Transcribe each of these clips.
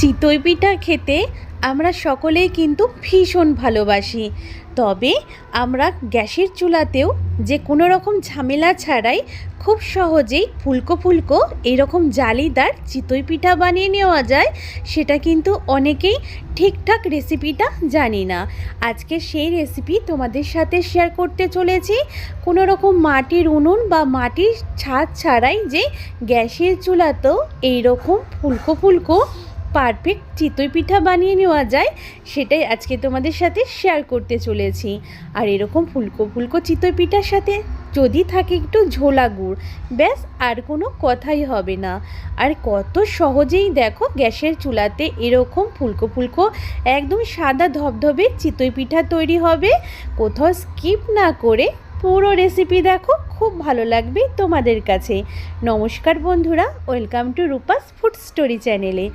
চিতই পিঠা খেতে আমরা সকলেই কিন্তু ভীষণ ভালোবাসি। তবে আমরা গ্যাসের চুলাতেও যে কোনো রকম ঝামেলা ছাড়াই খুব সহজেই ফুলকো ফুলকো এরকম জালিদার চিতই পিঠা বানিয়ে নেওয়া যায়, সেটা কিন্তু অনেকেই ঠিকঠাক রেসিপিটা জানি না। আজকে সেই রেসিপি তোমাদের সাথে শেয়ার করতে চলেছি। কোনো রকম মাটির উনুন বা মাটির ছাদ ছাড়াই যে গ্যাসের চুলাতেও এইরকম ফুলকো ফুলকো পারফেক্ট চিতই পিঠা বানিয়ে নেওয়া যায়, সেটাই আজকে তোমাদের সাথে শেয়ার করতে চলেছি। আর এরকম ফুলকো ফুলকো চিতই পিঠার সাথে যদি থাকে একটু ঝোলা গুড়, ব্যাস আর কোনো কথাই হবে না। আর কত সহজেই দেখো গ্যাসের চুলাতে এরকম ফুলকো ফুলকো একদম সাদা ধবধবে চিতই পিঠা তৈরি হবে। কোথাও স্কিপ না করে পুরো রেসিপি দেখো, খুব ভালো লাগবে তোমাদের কাছে। নমস্কার বন্ধুরা welcome to Rupa's food story চ্যানেলে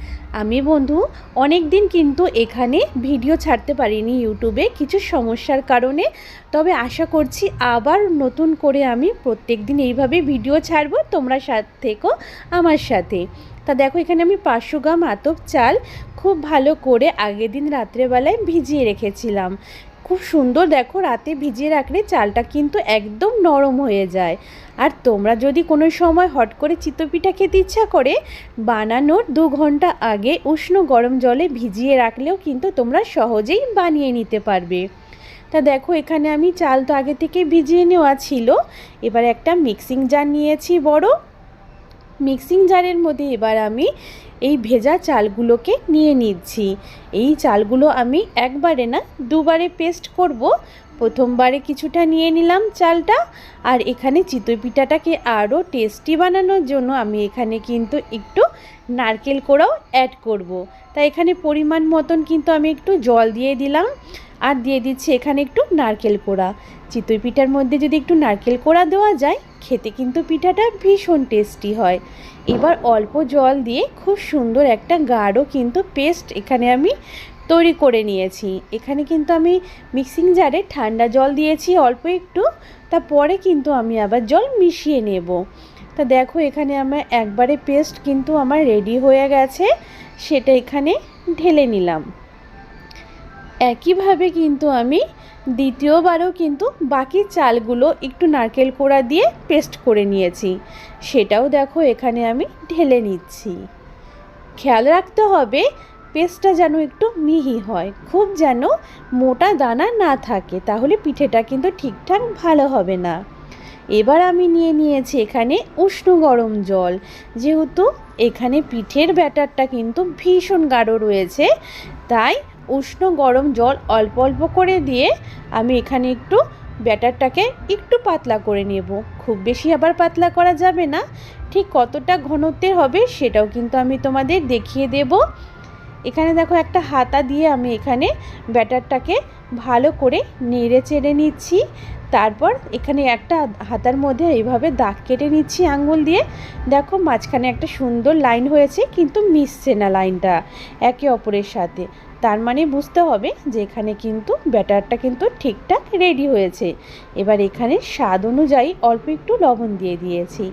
আমি বন্ধু অনেক দিন কিন্তু এখানে ভিডিও ছাড়তে পারিনি ইউটিউবে কিছু সমস্যার কারণে। তবে আশা করছি আবার নতুন করে আমি প্রত্যেক দিন এইভাবে ভিডিও ছাড়বো, তোমরা সাথ থেকো আমার সাথে। তা দেখো, এখানে আমি পাঁচশো গ্রাম আতপ চাল খুব ভালো করে আগের দিন রাত্রেবেলায় ভিজিয়ে রেখেছিলাম। খুব সুন্দর দেখো, রাতে ভিজিয়ে রাখলে চালটা কিন্তু একদম নরম হয়ে যায়। আর তোমরা যদি কোনো সময় হট করে চিতপিঠা খেতে ইচ্ছা করে, বানানোর দু ঘণ্টা আগে উষ্ণ গরম জলে ভিজিয়ে রাখলেও কিন্তু তোমরা সহজেই বানিয়ে নিতে পারবে। তা দেখো, এখানে আমি চাল তো আগে থেকে ভিজিয়ে নেওয়া ছিল। এবার একটা মিক্সিং জার নিয়েছি বড়। মিক্সিং জারের মধ্যে এবার আমি এই ভেজা চালগুলোকে নিয়ে নিচ্ছি। এই চালগুলো আমি একবারে না, দুবারে পেস্ট করব। প্রথমবারে কিছুটা নিয়ে নিলাম চালটা, আর এখানে চিতই পিঠাটাকে আরও টেস্টি বানানোর জন্য আমি এখানে কিন্তু একটু নারকেল কোড়াও অ্যাড করব। তা এখানে পরিমাণ মতন কিন্তু আমি একটু জল দিয়ে দিলাম। আর দিয়ে দিচ্ছি এখানে একটু নারকেল কোড়া। চিতই পিঠার মধ্যে যদি একটু নারকেল কোড়া দেওয়া যায়, খেতে কিন্তু পিঠাটা ভীষণ টেস্টি হয়। এবার অল্প জল দিয়ে খুব সুন্দর একটা গাঢ় কিন্তু পেস্ট এখানে আমি তৈরি করে নিয়েছি। এখানে কিন্তু আমি মিক্সিং জারে ঠান্ডা জল দিয়েছি অল্প একটু, তারপরে কিন্তু আমি আবার জল মিশিয়ে নেব। তা দেখো এখানে আমার একবারে পেস্ট কিন্তু আমার রেডি হয়ে গেছে, সেটা এখানে ঢেলে নিলাম। একইভাবে কিন্তু আমি দ্বিতীয়বারও কিন্তু বাকি চালগুলো একটু নারকেল কোড়া দিয়ে পেস্ট করে নিয়েছি। সেটাও দেখো এখানে আমি ঢেলে নিচ্ছি। খেয়াল রাখতে হবে পেস্টটা যেন একটু মিহি হয়, খুব যেন মোটা দানা না থাকে, তাহলে পিঠেটা কিন্তু ঠিকঠাক ভালো হবে না। এবার আমি নিয়ে নিয়েছি এখানে উষ্ণ গরম জল। যেহেতু এখানে পিঠের ব্যাটারটা কিন্তু ভীষণ গাঢ় রয়েছে, তাই উষ্ণ গরম জল অল্প অল্প করে দিয়ে আমি এখানে একটু ব্যাটারটাকে একটু পাতলা করে নেব। খুব বেশি আবার পাতলা করা যাবে না। ঠিক কতটা ঘনত্বের হবে সেটাও কিন্তু আমি তোমাদের দেখিয়ে দেব। এখানে দেখো একটা হাতা দিয়ে আমি এখানে ব্যাটারটাকে ভালো করে নেড়ে চেড়ে নিচ্ছি। তারপর এখানে একটা হাতার মধ্যে এইভাবে দাগ কেটে নিচ্ছি আঙ্গুল দিয়ে। দেখো মাঝখানে একটা সুন্দর লাইন হয়েছে কিন্তু মিশছে না লাইনটা একে অপরের সাথে। তার মানে বুঝতে হবে যে এখানে কিন্তু ব্যাটারটা কিন্তু ঠিকঠাক রেডি হয়েছে। এবার এখানে স্বাদ অনুযায়ী অল্প একটু লবণ দিয়ে দিয়েছি।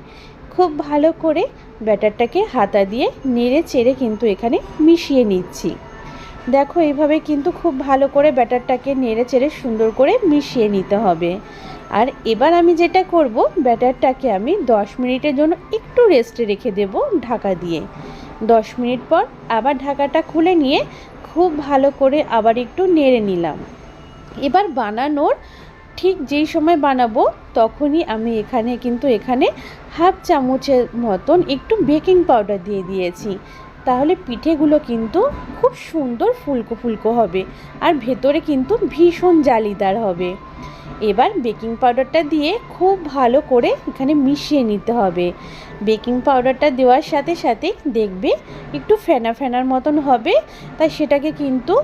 খুব ভালো করে ব্যাটারটাকে হাতা দিয়ে নেড়ে চেড়ে কিন্তু এখানে মিশিয়ে নিচ্ছি। দেখো এইভাবে কিন্তু খুব ভালো করে ব্যাটারটাকে নেড়ে চেড়ে সুন্দর করে মিশিয়ে নিতে হবে। আর এবার আমি যেটা করব, ব্যাটারটাকে আমি 10 মিনিটের জন্য একটু রেস্টে রেখে দেব ঢাকা দিয়ে। 10 মিনিট পর আবার ঢাকাটা খুলে নিয়ে খুব ভালো করে আবার একটু নেড়ে নিলাম। এবার বানানোর ঠিক যেই সময় বানাবো তখনই আমি এখানে কিন্তু এখানে হাফ চামচের মতন একটু বেকিং পাউডার দিয়ে দিয়েছি। তাহলে পিঠেগুলো কিন্তু খুব সুন্দর ফুলকো ফুলকো হবে আর ভেতরে কিন্তু ভীষণ জালিদার হবে। এবার বেকিং পাউডারটা দিয়ে খুব ভালো করে এখানে মিশিয়ে নিতে হবে। বেকিং পাউডারটা দেওয়ার সাথে সাথে দেখবে একটু ফেনা ফেনার মতন হবে, তাই সেটাকে কিন্তু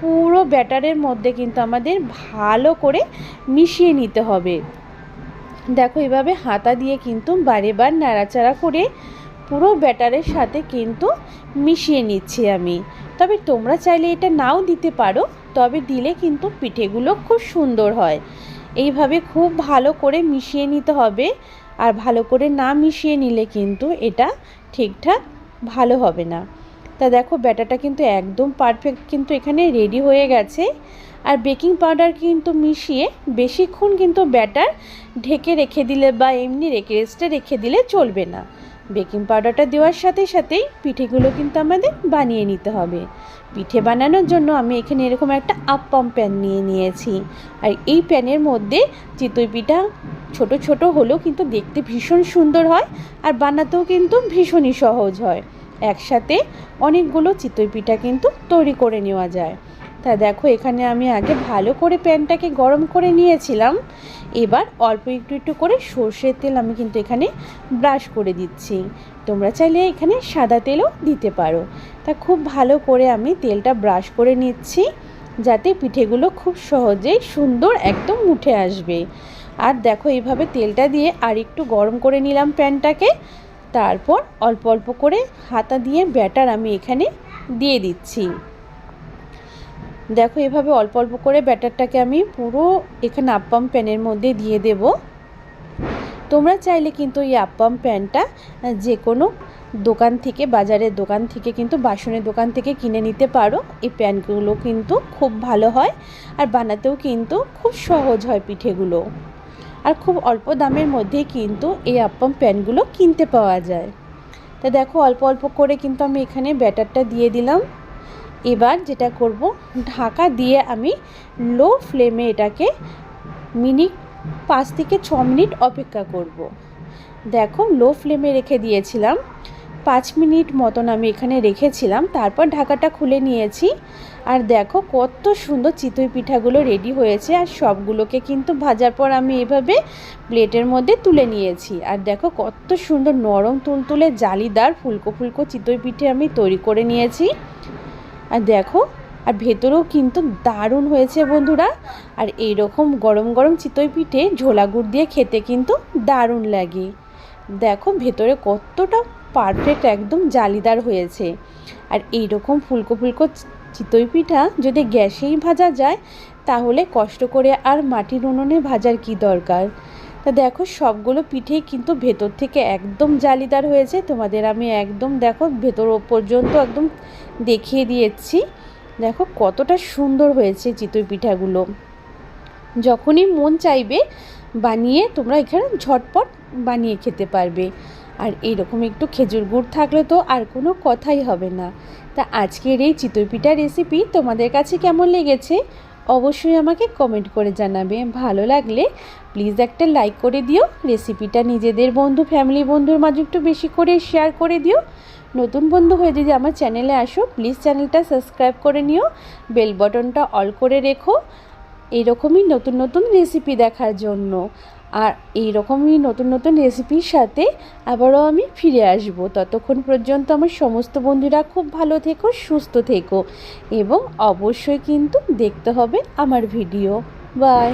পুরো ব্যাটারের মধ্যে কিন্তু আমাদের ভালো করে মিশিয়ে নিতে হবে। দেখো এভাবে হাতা দিয়ে কিন্তু বারে বার নাড়াচাড়া করে পুরো ব্যাটারের সাথে কিন্তু মিশিয়ে নিচ্ছি আমি। তবে তোমরা চাইলে এটা নাও দিতে পারো, তবে দিলে কিন্তু পিঠেগুলো খুব সুন্দর হয়। এইভাবে খুব ভালো করে মিশিয়ে নিতে হবে আর ভালো করে না মিশিয়ে নিলে কিন্তু এটা ঠিকঠাক ভালো হবে না। তা দেখো ব্যাটারটা কিন্তু একদম পারফেক্ট কিন্তু এখানে রেডি হয়ে গেছে। আর বেকিং পাউডার কিন্তু মিশিয়ে বেশিক্ষণ কিন্তু ব্যাটার ঢেকে রেখে দিলে বা এমনি রেখে রেস্টে রেখে দিলে চলবে না। বেকিং পাউডারটা দেওয়ার সাথে সাথেই পিঠেগুলো কিন্তু আমাদের বানিয়ে নিতে হবে। পিঠে বানানোর জন্য আমি এখানে এরকম একটা আপ্পাম প্যান নিয়ে নিয়েছি। আর এই প্যানের মধ্যে চিতই পিঠা ছোট ছোট হলেও কিন্তু দেখতে ভীষণ সুন্দর হয় আর বানাতেও কিন্তু ভীষণই সহজ হয়। একসাথে অনেকগুলো চিতই পিঠা কিন্তু তৈরি করে নেওয়া যায়। তা দেখো, এখানে আমি আগে ভালো করে প্যানটাকে গরম করে নিয়েছিলাম। এবার অল্প একটু একটু করে সর্ষের তেল আমি কিন্তু এখানে ব্রাশ করে দিচ্ছি। তোমরা চাইলে এখানে সাদা তেলও দিতে পারো। তা খুব ভালো করে আমি তেলটা ব্রাশ করে নিচ্ছি, যাতে পিঠেগুলো খুব সহজেই সুন্দর একদম উঠে আসবে। আর দেখো, এইভাবে তেলটা দিয়ে আর একটু গরম করে নিলাম প্যানটাকে। তারপর অল্প অল্প করে হাতা দিয়ে ব্যাটার আমি এখানে দিয়ে দিচ্ছি। দেখো, এভাবে অল্প অল্প করে ব্যাটারটাকে আমি পুরো এখানে আপ্পাম প্যানের মধ্যে দিয়ে দেব। তোমরা চাইলে কিন্তু এই আপ্পাম প্যানটা যে কোনো দোকান থেকে, বাজারের দোকান থেকে কিন্তু বাসনের দোকান থেকে কিনে নিতে পারো। এই প্যানগুলো কিন্তু খুব ভালো হয় আর বানাতেও কিন্তু খুব সহজ হয় পিঠেগুলো। আর খুব অল্প দামের মধ্যেই কিন্তু এই আপ্পাম প্যানগুলো কিনতে পাওয়া যায়। তা দেখো, অল্প অল্প করে কিন্তু আমি এখানে ব্যাটারটা দিয়ে দিলাম। এবার যেটা করব, ঢাকা দিয়ে আমি লো ফ্লেমে এটাকে মিনিট পাঁচ থেকে ছ মিনিট অপেক্ষা করব। দেখো লো ফ্লেমে রেখে দিয়েছিলাম। পাঁচ মিনিট মতন আমি এখানে রেখেছিলাম। তারপর ঢাকাটা খুলে নিয়েছি। আর দেখো, কত সুন্দর চিতই পিঠাগুলো রেডি হয়েছে। আর সবগুলোকে কিন্তু ভাজার পর আমি এভাবে প্লেটের মধ্যে তুলে নিয়েছি। আর দেখো, কত সুন্দর নরম তুলতুলে জালিদার ফুলকো ফুলকো চিতই পিঠে আমি তৈরি করে নিয়েছি। আর দেখো, আর ভেতরেও কিন্তু দারুণ হয়েছে বন্ধুরা। আর এই রকম গরম গরম চিতই পিঠে ঝোলা গুড় দিয়ে খেতে কিন্তু দারুণ লাগে। দেখো, ভেতরে কতটা পারফেক্ট একদম জালিদার হয়েছে। আর এই রকম ফুলকো ফুলকো চিতই পিঠা যদি গ্যাসেই ভাজা যায়, তাহলে কষ্ট করে আর মাটির উনুনে ভাজার কি দরকার? তা দেখো, সবগুলো পিঠেই কিন্তু ভেতর থেকে একদম জালিদার হয়েছে। তোমাদের আমি একদম দেখো, ভেতর পর্যন্ত একদম দেখিয়ে দিয়েছি। দেখো কতটা সুন্দর হয়েছে চিতই পিঠাগুলো। যখনই মন চাইবে বানিয়ে তোমরা এখানে ঝটপট বানিয়ে খেতে পারবে। আর এইরকম একটু খেজুর গুড় থাকলে তো আর কোনো কথাই হবে না। তা আজকের এই চিতই পিঠা রেসিপি তোমাদের কাছে কেমন লেগেছে? অবশ্যই আমাকে কমেন্ট করে জানাবে। ভালো লাগলে প্লিজ একটা লাইক করে দিও। রেসিপিটা নিজেদের বন্ধু ফ্যামিলি বন্ধুর মাঝে একটু বেশি করে শেয়ার করে দিও। নতুন বন্ধু হয়ে যদি আমার চ্যানেলে আসো প্লিজ চ্যানেলটা সাবস্ক্রাইব করে নিও। বেল বটনটা অল করে রেখো। এরকমই নতুন নতুন রেসিপি দেখার জন্য। আর এই রকমই নতুন নতুন রেসিপির সাথে আবারও আমি ফিরে আসব। ততক্ষণ পর্যন্ত আমার সমস্ত বন্ধুরা খুব ভালো থেকো, সুস্থ থেকো এবং অবশ্যই কিন্তু দেখতে হবে আমার ভিডিও বাই